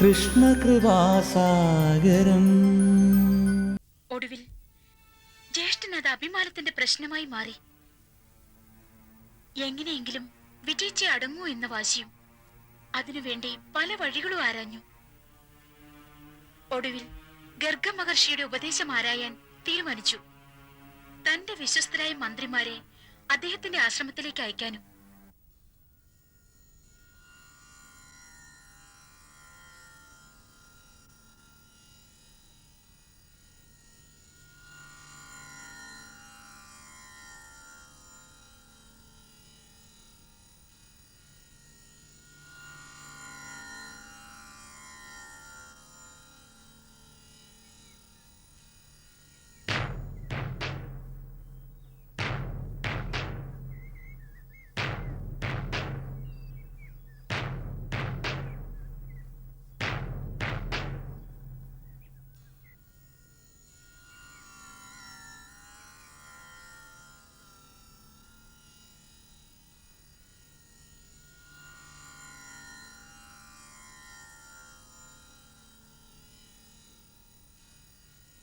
കൃഷ്ണകൃപാസാഗരം ഒടുവിൽ ജ്യേഷ്ഠൻ അഭിമാനത്തിന്റെ പ്രശ്നമായി മാറി. എങ്ങനെയെങ്കിലും വിജയിച്ചേ അടങ്ങൂ എന്ന വാശിയും അതിനുവേണ്ടി പല വഴികളും ആരാഞ്ഞു. ഒടുവിൽ ഗർഗ മഹർഷിയുടെ ഉപദേശം ആരായാൻ തീരുമാനിച്ചു. തന്റെ വിശ്വസ്തരായ മന്ത്രിമാരെ അദ്ദേഹത്തിന്റെ ആശ്രമത്തിലേക്ക് അയക്കാനും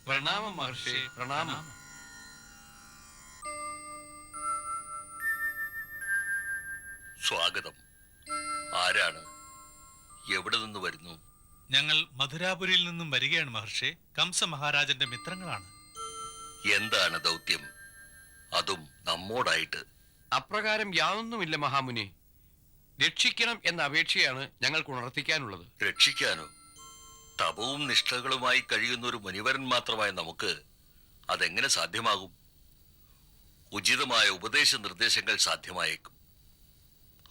പ്രണാമം മഹർഷി പ്രണാമം. സ്വാഗതം. ആരാണ്? എവിടെ നിന്ന് വരുന്നു? ഞങ്ങൾ മധുരാപുരിയിൽ നിന്നും വരികയാണ് മഹർഷി. കംസ മഹാരാജന്റെ മിത്രങ്ങളാണ്. എന്താണ് ദൗത്യം? അതും നമ്മോടായിട്ട്. അപ്രകാരം യാതൊന്നുമില്ല മഹാമുനി. രക്ഷിക്കണം എന്ന അപേക്ഷയാണ് ഞങ്ങൾക്ക് ഉണർത്തിക്കാനുള്ളത്. രക്ഷിക്കാനോ? തപവും നിഷ്ഠകളുമായി കഴിയുന്ന ഒരു മുനിവരൻ മാത്രമായ നമുക്ക് അതെങ്ങനെ സാധ്യമാകും? ഉചിതമായ ഉപദേശ നിർദ്ദേശങ്ങൾ സാധ്യമായേക്കും.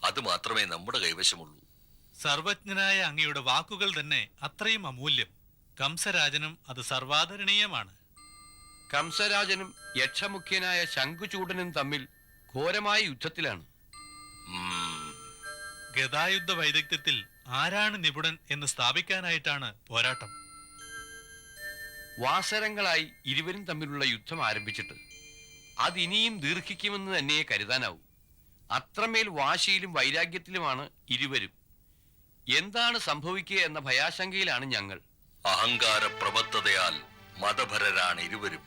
അത് മാത്രമേ നമ്മുടെ കൈവശമുള്ളൂ. സർവജ്ഞനായ അങ്ങയുടെ വാക്കുകൾ തന്നെ അത്രയും അമൂല്യം. കംസരാജനും അത് സർവാദരണീയമാണ്. കംസരാജനും യക്ഷമുഖ്യനായ ശംഖുചൂടനും തമ്മിൽ ഘോരമായ യുദ്ധത്തിലാണ്. ഗതായുദ്ധ വൈദഗ്ധ്യത്തിൽ ആരാണ് നിപുണൻ എന്ന് സ്ഥാപിക്കാനായിട്ടാണ് പോരാട്ടം. വാസരങ്ങളായി ഇരുവരും തമ്മിലുള്ള യുദ്ധം ആരംഭിച്ചിട്ട് അതിനിയും ദീർഘിക്കുമെന്ന് തന്നെ കരുതാനാവൂ. അത്രമേൽ വാശിയിലും വൈരാഗ്യത്തിലുമാണ് ഇരുവരും. എന്താണ് സംഭവിക്കുക എന്ന ഭയാശങ്കയിലാണ് ഞങ്ങൾ. അഹങ്കാര പ്രബദ്ധതയാൽ മതഭരരാണ് ഇരുവരും.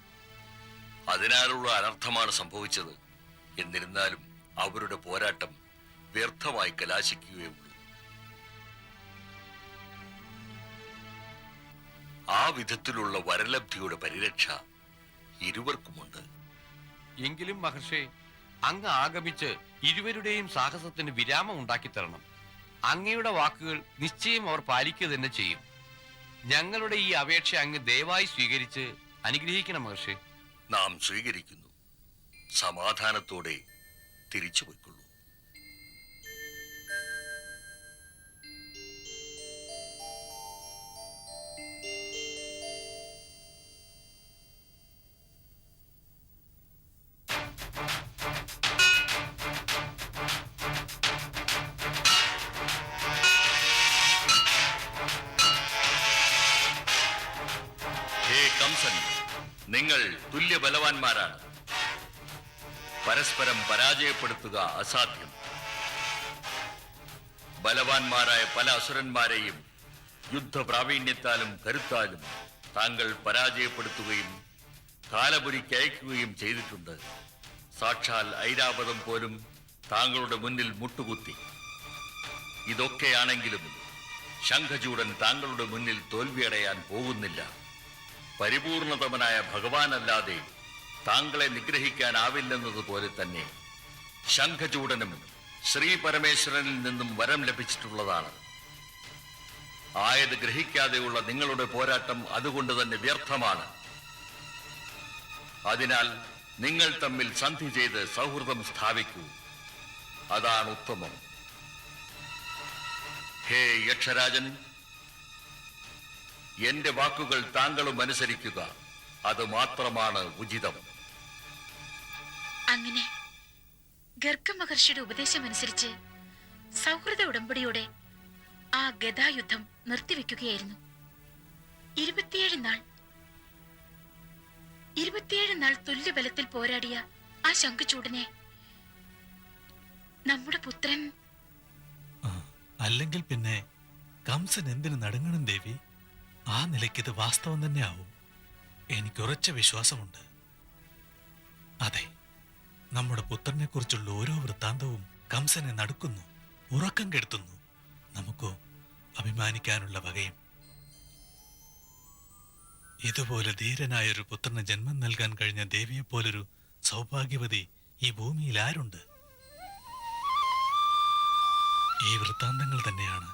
അതിനാലുള്ള അനർത്ഥമാണ് സംഭവിച്ചത്. എന്നിരുന്നാലും അവരുടെ പോരാട്ടം വ്യർത്ഥമായി കലാശിക്കുകയുള്ളൂ ആ വിധത്തിലുള്ള വരലബ്ധിയുടെ പരിരക്ഷ ഇരുവർക്കുമുണ്ട് എങ്കിലും മഹർഷേ അങ്ങ് ആഗമിച്ച് ഇരുവരുടെയും സാഹസത്തിന് വിരാമം ഉണ്ടാക്കി തരണം അങ്ങയുടെ വാക്കുകൾ നിശ്ചയം അവർ പാലിക്കുക തന്നെ ചെയ്യും. ഞങ്ങളുടെ ഈ അപേക്ഷ അങ്ങ് ദയവായി സ്വീകരിച്ച് അനുഗ്രഹിക്കണം മഹർഷി. നാം സ്വീകരിക്കുന്നു. സമാധാനത്തോടെ തിരിച്ചു പോയിക്കൊള്ളൂ. കംസൻ നിങ്ങൾ തുല്യ ബലവാന്മാരാണ് പരസ്പരം പരാജയപ്പെടുത്തുക അസാധ്യം. ബലവാന്മാരായ പല അസുരന്മാരെയും യുദ്ധപ്രാവീണ്യത്താലും കരുത്താലും താങ്കൾ പരാജയപ്പെടുത്തുകയും കാലപുരിക്ക് അയക്കുകയും ചെയ്തിട്ടുണ്ട്. സാക്ഷാൽ ഐരാവതം പോലും താങ്കളുടെ മുന്നിൽ മുട്ടുകുത്തി. ഇതൊക്കെയാണെങ്കിലും ശംഖചൂടൻ താങ്കളുടെ മുന്നിൽ തോൽവിയടയാൻ പോകുന്നില്ല. പരിപൂർണതമനായ ഭഗവാനല്ലാതെ താങ്കളെ നിഗ്രഹിക്കാനാവില്ലെന്നതുപോലെ തന്നെ ശംഖചൂടനും ശ്രീ പരമേശ്വരനിൽ നിന്നും വരം ലഭിച്ചിട്ടുള്ളതാണ്. ആയത് ഗ്രഹിക്കാതെയുള്ള നിങ്ങളുടെ പോരാട്ടം അതുകൊണ്ട് തന്നെ വ്യർത്ഥമാണ്. അതിനാൽ നിങ്ങൾ തമ്മിൽ സന്ധി ചെയ്ത് സൗഹൃദം സ്ഥാപിക്കൂ. അതാണ് ഉത്തമം. ഹേ യക്ഷരാജൻ എന്റെ വാക്കുകൾ താങ്കളും അനുസരിക്കുക. അത് മാത്രമാണ് ഉചിതം. അങ്ങനെ ഗർഗ മഹർഷിയുടെ ഉപദേശം അനുസരിച്ച് സൗഹൃദ ഉടമ്പടിയോടെ ആ ഗതായുദ്ധം നിർത്തിവെക്കുകയായിരുന്നു. ഇരുപത്തിയേഴ് നാൾ ഇരുപത്തിയേഴ് നാൾ തുല്യബലത്തിൽ പോരാടിയ ആ ശംഖുചൂടനെ നമ്മുടെ പുത്രൻ അല്ലെങ്കിൽ പിന്നെ കംസൻ എന്തിനു നടങ്ങണം ദേവി? ആ നിലയ്ക്ക് ഇത് വാസ്തവം തന്നെ ആവും എനിക്ക് ഉറച്ച വിശ്വാസമുണ്ട്. അതെ നമ്മുടെ പുത്രനെക്കുറിച്ചുള്ള ഓരോ വൃത്താന്തവും കംസനെ നടുക്കുന്നു ഉറക്കം കെടുത്തുന്നു. നമുക്കോ അഭിമാനിക്കാനുള്ള വകയും. ഇതുപോലെ ധീരനായൊരു പുത്രന് ജന്മം നൽകാൻ കഴിഞ്ഞ ദേവിയെപ്പോലൊരു സൗഭാഗ്യവതി ഈ ഭൂമിയിൽ ആരുണ്ട്? ഈ വൃത്താന്തങ്ങൾ തന്നെയാണ്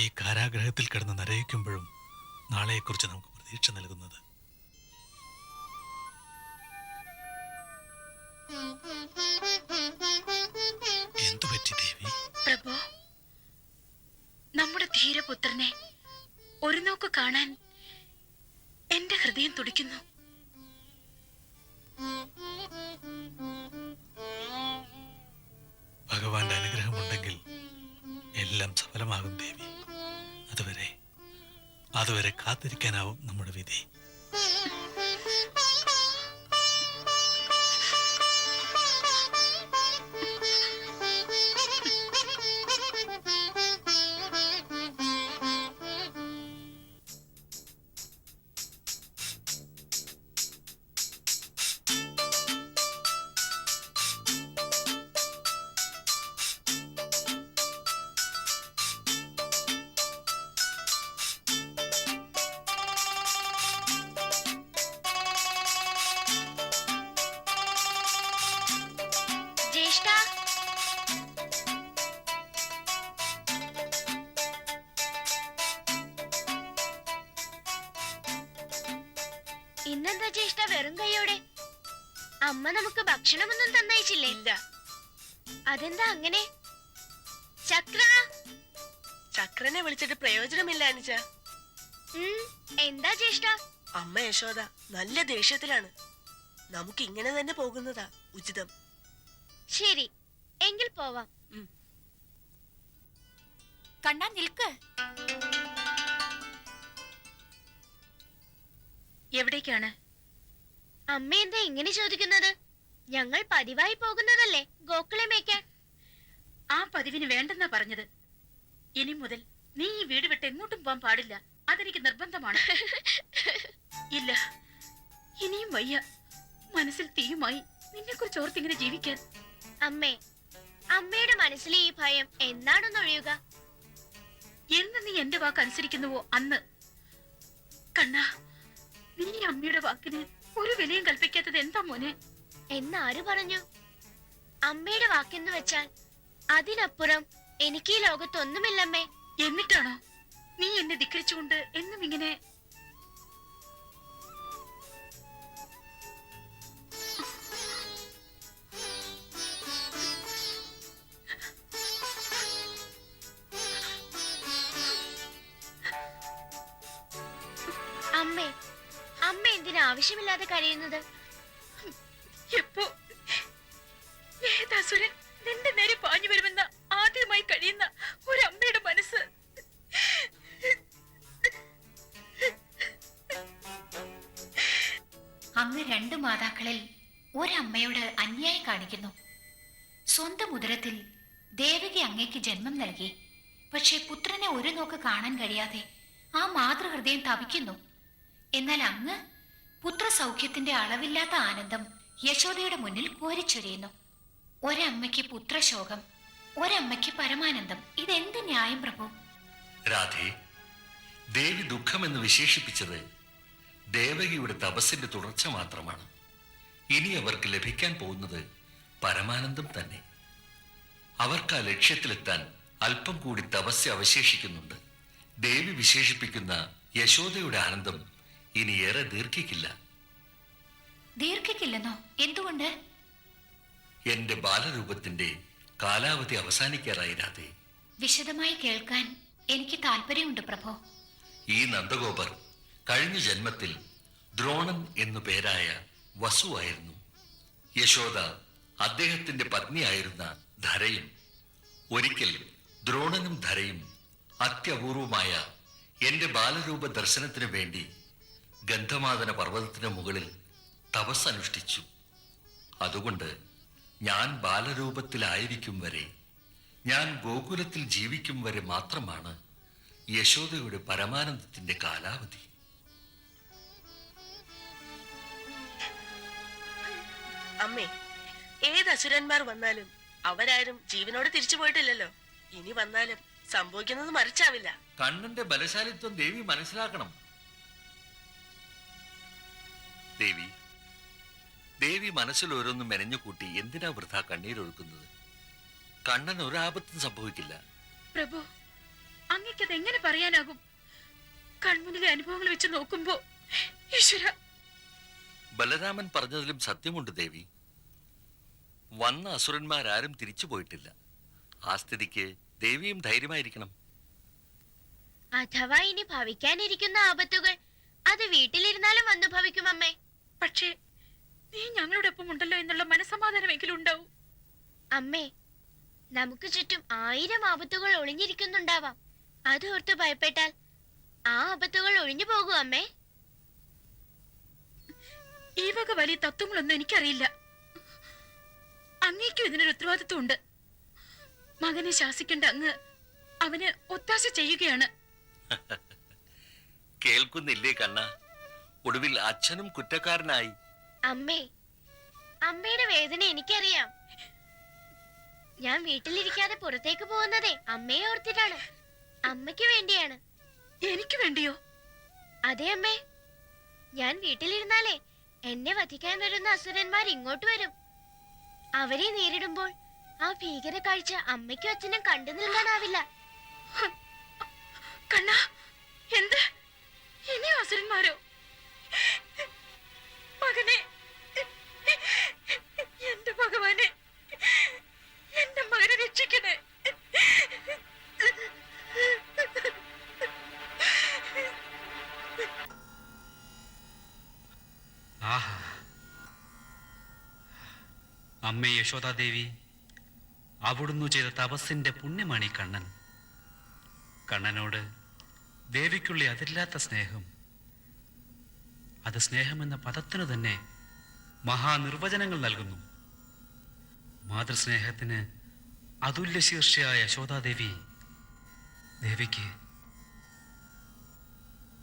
ഈ കാരാഗ്രഹത്തിൽ കിടന്ന് നരയിക്കുമ്പോഴും നാളെയെക്കുറിച്ച് നമുക്ക് പ്രതീക്ഷ നൽകുന്നത്. എന്തു പറ്റി ദേവി? പ്രഭു നമ്മുടെ ധീരപുത്രനെ ഒരു നോക്ക് കാണാൻ എന്റെ ഹൃദയം തുടിക്കുന്നു. ഭഗവാന്റെ അനുഗ്രഹമുണ്ടെങ്കിൽ എല്ലാം സഫലമാകും ദേവി. അതുവരെ കാത്തിരിക്കാനാവും നമ്മുടെ വിധി. വെറും കൈയോടെ. അമ്മ നമുക്ക് ഭക്ഷണമൊന്നും തന്നയച്ചില്ലേ? എന്താ അതെന്താ അങ്ങനെ? ചക്ര? ചക്രനെ വിളിച്ചിട്ട് പ്രയോജനമില്ല അനുജ. എന്താ ജ്യേഷ്ഠ? അമ്മ യശോദ നല്ല ദേഷ്യത്തിലാണ്. നമുക്ക് ഇങ്ങനെ തന്നെ പോകുന്നതാ ഉചിതം. ശരി എങ്കിൽ പോവാം. കണ്ണാ നിൽക്ക്. എവിടേക്കാണ്? അമ്മ എന്താ ഇങ്ങനെ ചോദിക്കുന്നത്? ഞങ്ങൾ പതിവായി പോകുന്നതല്ലേ ഗോക്കളെ മേയ്ക്കാൻ? ആ പതിവിന് വേണ്ടെന്നാ പറഞ്ഞത്. ഇനി മുതൽ നീ ഈ വീട് വിട്ട് എങ്ങോട്ടും പോകാൻ പാടില്ല. അതെനിക്ക് നിർബന്ധമാണ്. ഇല്ല ഇനിയും വയ്യ. മനസ്സിൽ തീയുമായി നിന്നെ കുറിച്ച് ഓർത്തിങ്ങനെ ജീവിക്കാൻ. അമ്മേ അമ്മയുടെ മനസ്സിലെ ഈ ഭയം എന്നാണൊന്നൊഴിയുക എന്ന് നീ എന്റെ വാക്ക് അനുസരിക്കുന്നുവോ അന്ന്? കണ്ണാ നീ അമ്മയുടെ വാക്കിന് ഒരു വിലയും കൽപ്പിക്കാത്തത് എന്താ മോനെ? എന്നാര് പറഞ്ഞു? അമ്മയുടെ വാക്കെന്ന് വെച്ചാൽ അതിനപ്പുറം എനിക്ക് ഈ ലോകത്തൊന്നുമില്ലമ്മേ. എന്നിട്ടാണോ? നീ എന്നെ ധിക്കരിച്ചുകൊണ്ട് എന്നും ഇങ്ങനെ ആവശ്യമില്ലാതെ കഴിയുന്നത്? നിന്റെ നേരെ പാഞ്ഞു വരുമെന്ന ആദ്യമായി കഴിയുന്ന ഒരമ്മയുടെ മനസ്സ്. അങ്ങ് രണ്ട് മാതാക്കളിൽ ഒരമ്മയോട് അന്യായം കാണിക്കുന്നു. സ്വന്തം ഉദരത്തിൽ ദേവകി അങ്ങയ്ക്ക് ജന്മം നൽകി. പക്ഷേ പുത്രനെ ഒരു നോക്ക് കാണാൻ കഴിയാതെ ആ മാതൃഹൃദയം തപിക്കുന്നു. എന്നാൽ അങ്ങ് പുത്രസൗഖ്യത്തിന്റെ അളവില്ലാത്ത ആനന്ദം യശോദയുടെ മുന്നിൽ കോരിച്ചൊരിയുന്നു. ഒരമ്മയ്ക്ക് പുത്രശോകം ഒരമ്മയ്ക്ക് പരമാനന്ദം. ഇതെന്ത് ന്യായം പ്രഭു? രാധേ ദേവി ദുഃഖമെന്ന് വിശേഷിപ്പിച്ചത് ദേവകിയുടെ തപസ്സിന്റെ തുടർച്ച മാത്രമാണ്. ഇനി അവർക്ക് ലഭിക്കാൻ പോകുന്നത് പരമാനന്ദം തന്നെ. അവർക്ക് ആ ലക്ഷ്യത്തിലെത്താൻ അല്പം കൂടി തപസ് അവശേഷിക്കുന്നുണ്ട്. ദേവി വിശേഷിപ്പിക്കുന്ന യശോദയുടെ ആനന്ദം ഇനി ഏറെ ദീർഘിക്കില്ല. ദീർഘിക്കില്ലെന്നോ? എന്തുകൊണ്ട്? എന്റെ ബാലരൂപത്തിന്റെ കാലാവധി അവസാനിക്കാറായി രാധേ. വിശദമായി കേൾക്കാൻ എനിക്ക് താല്പര്യമുണ്ട് പ്രഭോ. ഈ നന്ദഗോപർ കഴിഞ്ഞ ജന്മത്തിൽ ദ്രോണൻ എന്നു പേരായ വസുവായിരുന്നു യശോദ അദ്ദേഹത്തിന്റെ പത്നിയായിരുന്ന ധരയും ഒരിക്കൽ ദ്രോണനും ധരയും അത്യപൂർവമായ എന്റെ ബാലരൂപ ദർശനത്തിനു വേണ്ടി ഗന്ധമാദന പർവതത്തിന് മുകളിൽ തപസ് അനുഷ്ഠിച്ചു അതുകൊണ്ട് ഞാൻ ബാലരൂപത്തിലായിരിക്കും വരെ ഞാൻ ഗോകുലത്തിൽ ജീവിക്കും വരെ മാത്രമാണ് യശോദയുടെ പരമാനന്ദത്തിന്റെ കാലാവധി. അമ്മേ ഏത് അസുരന്മാർ വന്നാലും അവരാരും ജീവനോട് തിരിച്ചു പോയിട്ടില്ലല്ലോ. ഇനി വന്നാലും സംഭവിക്കുന്നത് മറിച്ചാവില്ല. കണ്ണന്റെ ബലശാലിത്വം ദേവി മനസ്സിലാക്കണം. ദേവി ദേവി മനസ്സിൽ ഓരോന്നും മെനഞ്ഞുകൂട്ടി എന്തിനാ വൃഥ കണ്ണീരൊഴുക്കുന്നത് കണ്ണൻ ഒരാപത്തും സംഭവിക്കില്ല. പ്രഭു അങ്ങക്കത് എങ്ങനെ പറയാനാകും? കൺമുന്നിലെ അനുഭവങ്ങൾ വെച്ച് നോക്കുമ്പോ ഈശ്വര. ബലരാമൻ പറഞ്ഞതിലും സത്യമുണ്ട് ദേവി. വന്ന അസുരന്മാരാരും തിരിച്ചു പോയിട്ടില്ല. ആ സ്ഥിതിക്ക് ദേവിയും ധൈര്യമായിരിക്കണം. അഥവാ ഇനി ഭവിക്കാനിരിക്കുന്ന ആപത്തുകൾ അത് വീട്ടിലിരുന്നാലും വന്നു ഭവിക്കും അമ്മേ പക്ഷേ നീ ഞങ്ങളുടെ ഒപ്പം ഉണ്ടല്ലോ എന്നുള്ള മനസമാധാനമെങ്കിലും ഉണ്ടാവും അമ്മേ നമുക്ക് ചുറ്റും ആയിരം ആപത്തുകൾ ഒളിഞ്ഞിരിക്കുന്നുണ്ടാവാം. അത് ഓർത്ത് ഭയപ്പെട്ടാൽ ആ ആപത്തുകൾ ഒഴിഞ്ഞു പോകും അമ്മേ. ഈ വക വലിയ തത്വങ്ങളൊന്നും എനിക്കറിയില്ല. അങ്ങേക്കും ഇതിനൊരു ഉത്തരവാദിത്വം ഉണ്ട് മകനെ ശാസിക്കേണ്ട അങ്ങ് അവന് ഒത്താശ ചെയ്യുകയാണ്. കേൾക്കുന്നില്ലേ കണ്ണ? ഒടുവിൽ അച്ഛനും കുറ്റക്കാരനായി. അമ്മേ അമ്മയുടെ വേദന എനിക്കറിയാം. ഞാൻ വീട്ടിലിരിക്കാതെ പുറത്തേക്ക് പോകുന്നതേ അമ്മയെ ഓർത്തിട്ടാണ്. അമ്മയ്ക്ക് വേണ്ടിയാണ്. എനിക്ക് വേണ്ടിയോ? അതെ അമ്മേ. ഞാൻ വീട്ടിലിരുന്നാലേ എന്നെ വധിക്കാൻ വരുന്ന അസുരന്മാർ ഇങ്ങോട്ട് വരും. അവരെ നേരിടുമ്പോൾ ആ ഭീകര കാഴ്ച അമ്മയ്ക്കും അച്ഛനും കണ്ടു നിൽക്കാനാവില്ല. കണ്ണ എന്ത്? ഇനിയോ അസുരന്മാരോ? മകനെ. എന്റെ ഭഗവാനെ. എന്റെ മകനെ രക്ഷിക്കണേ. അമ്മേ യശോദാദേവി അവിടുന്ന് ചെയ്ത തപസ്സിന്റെ പുണ്യമാണ് ഈ കണ്ണൻ. കണ്ണനോട് ദേവിക്കുള്ളി അതില്ലാത്ത സ്നേഹം അത് സ്നേഹമെന്ന പദത്തിന് തന്നെ മഹാനിർവചനങ്ങൾ നൽകുന്നു. മാതൃസ്നേഹത്തിന് അതുല്യ ശീർഷയായ യശോദാദേവി ദേവിക്ക്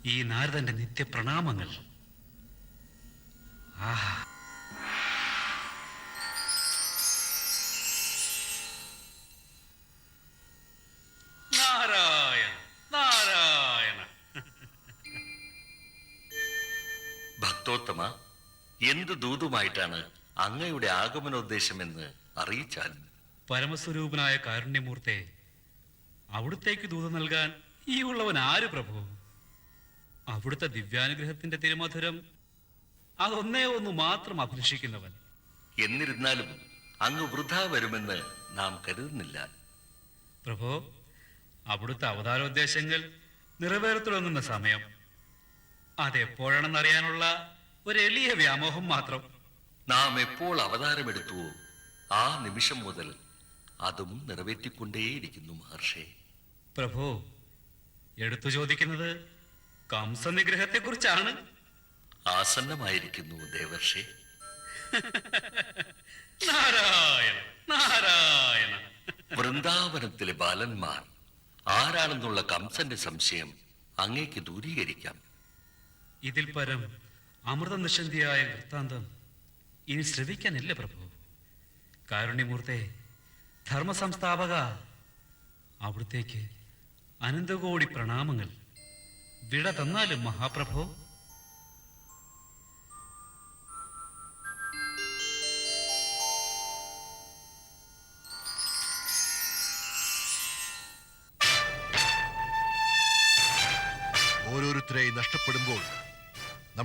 ഈ നാരദന്റെ നിത്യപ്രണാമങ്ങൾ. ആഹാ. ഭക്തോത്തമ എന്ത് ദൂതുമായിട്ടാണ് അങ്ങയുടെ ആഗമനോദ്ദേശമെന്ന് അറിയിച്ചാൽ? പരമസ്വരൂപനായ കാരുണ്യമൂർത്തെ അവിടുത്തേക്ക് ദൂതം നൽകാൻ ഈ ഉള്ളവൻ ആര് പ്രഭു? അവിടുത്തെ ദിവ്യാനുഗ്രഹത്തിന്റെ തിരുമധുരം അതൊന്നേ ഒന്ന് മാത്രം അഭിലഷിക്കുന്നവൻ. എന്നിരുന്നാലും അങ്ങ് വൃഥ വരുമെന്ന് നാം കരുതുന്നില്ല. പ്രഭോ അവിടുത്തെ അവതാരോദ്ദേശങ്ങൾ നിറവേറത്തുടങ്ങുന്ന സമയം. അതെപ്പോഴാണെന്നറിയാനുള്ള ഒരു എളിയ വ്യാമോഹം മാത്രം. നാം എപ്പോൾ അവതാരമെടുത്തുവോ ആ നിമിഷം മുതൽ അതും നിറവേറ്റിക്കൊണ്ടേയിരിക്കുന്നു മഹർഷേ. പ്രഭു എടുത്തു ചോദിക്കുന്നത് കംസനിഗ്രഹത്തെക്കുറിച്ചാണ്. ആസന്നമായിരിക്കുന്നു ദേവർഷേ. നാരായണ നാരായണ വൃന്ദാവനത്തിലെ ബാലന്മാർ ആരാണെന്നുള്ള കംസന്റെ സംശയം അങ്ങേക്ക് ദൂരീകരിക്കാം. ഇതിൽ പരം അമൃത നിഷന്ധിയായ വൃത്താന്തം ഇനി ശ്രവിക്കാനില്ല പ്രഭു. കാരുണ്യമൂർത്തെ ധർമ്മസംസ്ഥാപക അവിടുത്തേക്ക് അനന്തകോടി പ്രണാമങ്ങൾ വിട തന്നാലും മഹാപ്രഭു.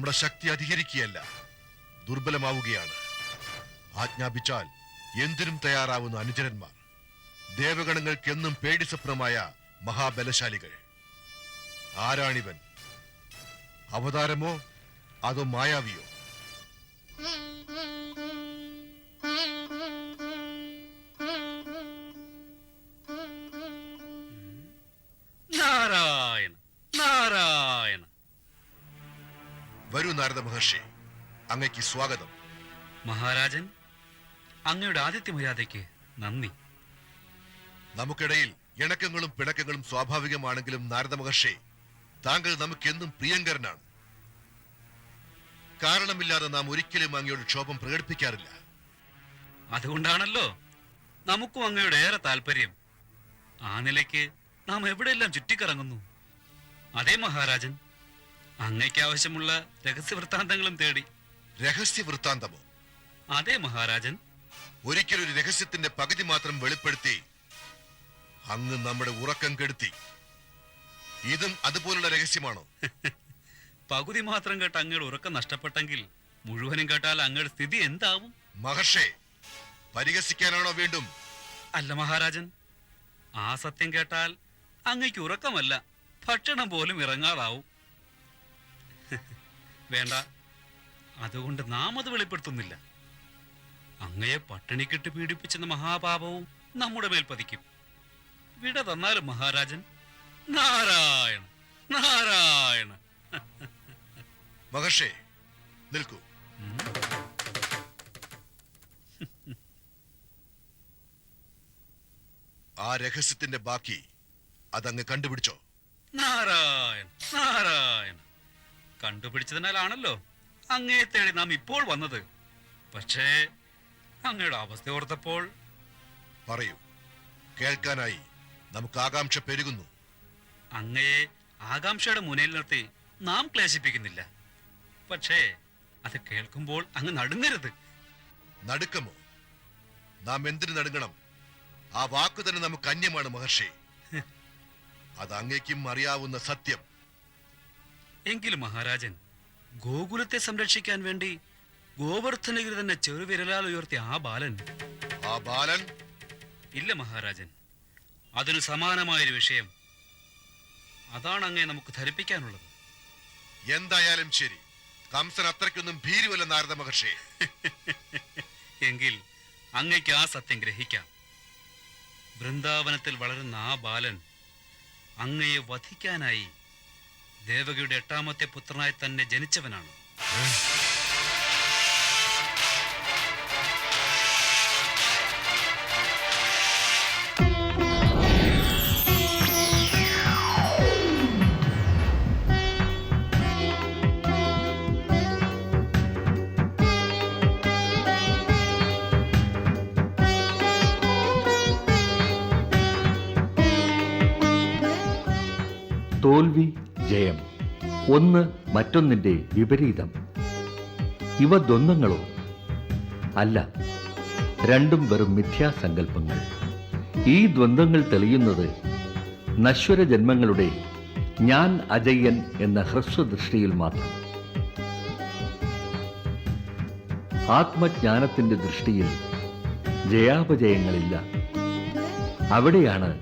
നമ്മുടെ ശക്തി അധികരിക്കുകയല്ല ദുർബലമാവുകയാണ്. ആജ്ഞാപിച്ചാൽ എന്തിനും തയ്യാറാവുന്ന അനുചരന്മാർ ദേവഗണങ്ങൾക്ക് എന്നും പേടി സ്വപ്നമായ മഹാബലശാലികൾ. ആരാണിവൻ? അവതാരമോ അതോ മായാവിയോ? മഹർഷി അങ്ങയ്ക്ക് സ്വാഗതം. മഹാരാജൻ അങ്ങയുടെ ആദിത്യ മര്യാദയ്ക്ക് നന്ദി. നമുക്കിടയിൽ ഇണക്കങ്ങളും പിണക്കങ്ങളും സ്വാഭാവികമാണെങ്കിലും നാരദ മഹർഷി താങ്കൾ നമുക്കെന്നും പ്രിയങ്കരനാണ്. കാരണമില്ലാതെ നാം ഒരിക്കലും അങ്ങയോട് ക്ഷോഭം പ്രകടിപ്പിക്കാറില്ല. അതുകൊണ്ടാണല്ലോ നമുക്കും അങ്ങയുടെ ഏറെ താല്പര്യം ആ നിലയ്ക്ക് നാം എവിടെയെല്ലാം ചുറ്റിക്കറങ്ങുന്നു. അതേ മഹാരാജൻ അങ്ങയ്ക്ക് ആവശ്യമുള്ള രഹസ്യ വൃത്താന്തങ്ങളും തേടി. രഹസ്യ വൃത്താന്തമോ? അതെ മഹാരാജൻ. ഒരിക്കലൊരു രഹസ്യത്തിന്റെ പകുതി മാത്രം വെളിപ്പെടുത്തി അങ്ങ് നമ്മുടെ ഉറക്കം കെടുത്തി. ഇതും അതുപോലുള്ള രഹസ്യമാണോ? പകുതി മാത്രം കേട്ട അങ്ങയുടെ ഉറക്കം നഷ്ടപ്പെട്ടെങ്കിൽ മുഴുവനും കേട്ടാൽ അങ്ങയുടെ സ്ഥിതി എന്താവും? മഹർഷേ പരിഹസിക്കാനാണോ വീണ്ടും? അല്ല മഹാരാജൻ. ആ സത്യം കേട്ടാൽ അങ്ങയ്ക്ക് ഉറക്കമല്ല ഭക്ഷണം പോലും ഇറങ്ങാതാവും. വേണ്ട. അതുകൊണ്ട് നാം അത് വെളിപ്പെടുത്തുന്നില്ല. അങ്ങയെ പട്ടിണിക്കിട്ട് പീഡിപ്പിച്ചെന്ന മഹാപാപവും നമ്മുടെ മേൽ പതിക്കും. വിട തന്നാലും മഹാരാജൻ നാരായണ നാരായണ. മഹർഷേ നിൽക്കൂ. ആ രഹസ്യത്തിന്റെ ബാക്കി അതങ്ങ് കണ്ടുപിടിച്ചോ. നാരായണ നാരായണ. കണ്ടുപിടിച്ചതിനാലാണല്ലോ അങ്ങയെ തേടി നാം ഇപ്പോൾ വന്നത്. പക്ഷേ അങ്ങയുടെ അവസ്ഥ ഓർത്തപ്പോൾ പറയൂ. കേൾക്കാനായി നമുക്ക് ആകാംക്ഷ പെരുകുന്നു. അങ്ങയെ ആകാംക്ഷയുടെ മുനയിൽ നിർത്തി നാം ക്ലേശിപ്പിക്കുന്നില്ല. പക്ഷേ അത് കേൾക്കുമ്പോൾ അങ്ങ് നടുങ്ങരുത്. നടുക്കമോ? നാം എന്തിനു നടുങ്ങണം? ആ വാക്കു തന്നെ നമുക്ക് അന്യമാണ് മഹർഷി. അത് അങ്ങേക്കും അറിയാവുന്ന സത്യം. എങ്കിലും മഹാരാജൻ ഗോകുലത്തെ സംരക്ഷിക്കാൻ വേണ്ടി ഗോവർദ്ധനഗിരി തന്നെ ചെറുവിരലാൽ ഉയർത്തിയ ആ ബാലൻ. ആ ബാലൻ? ഇല്ല മഹാരാജൻ അതിന് സമാനമായൊരു വിഷയം. അതാണ് അങ്ങേ നമുക്ക് ധരിപ്പിക്കാനുള്ളത്. എന്തായാലും ശരി. കംസൻ അത്രയ്ക്കൊന്നും ഭീരുവല്ല നാരദ മഹർഷി. എങ്കിൽ അങ്ങയ്ക്ക് ആ സത്യം ഗ്രഹിക്കാം. വൃന്ദാവനത്തിൽ വളരുന്ന ആ ബാലൻ അങ്ങയെ വധിക്കാനായി ദേവകിയുടെ എട്ടാമത്തെ പുത്രനായി തന്നെ ജനിച്ചവനാണ്. തോൽവി ഒന്ന് മറ്റൊന്നിന്റെ വിപരീതം. ഇവ ദ്വന്ദ്ങ്ങളോ അല്ല രണ്ടും വെറും മിഥ്യാസങ്കല്പങ്ങൾ ഈ ദ്വന്ദ്ങ്ങൾ തെളിയുന്നത് നശ്വര ജന്മങ്ങളുടെ ഞാൻ അജയ്യൻ എന്ന ഹ്രസ്വദൃഷ്ടിയിൽ മാത്രം. ആത്മജ്ഞാനത്തിന്റെ ദൃഷ്ടിയിൽ ജയാപജയങ്ങളില്ല. അവിടെയാണ്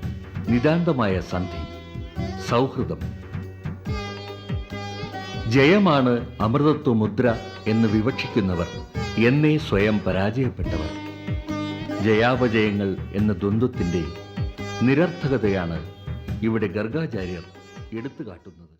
നിതാന്തമായ സന്ധി സൗഹൃദം. ജയമാണ് അമൃതത്വ മുദ്ര എന്ന് വിവക്ഷിക്കുന്നവർ എന്നേ സ്വയം പരാജയപ്പെട്ടവർ. ജയാപജയങ്ങൾ എന്ന ദ്വന്ദ്വത്തിന്റെ നിരർത്ഥകതയാണ് ഇവിടെ ഗർഗാചാര്യർ എടുത്തു കാട്ടുന്നത്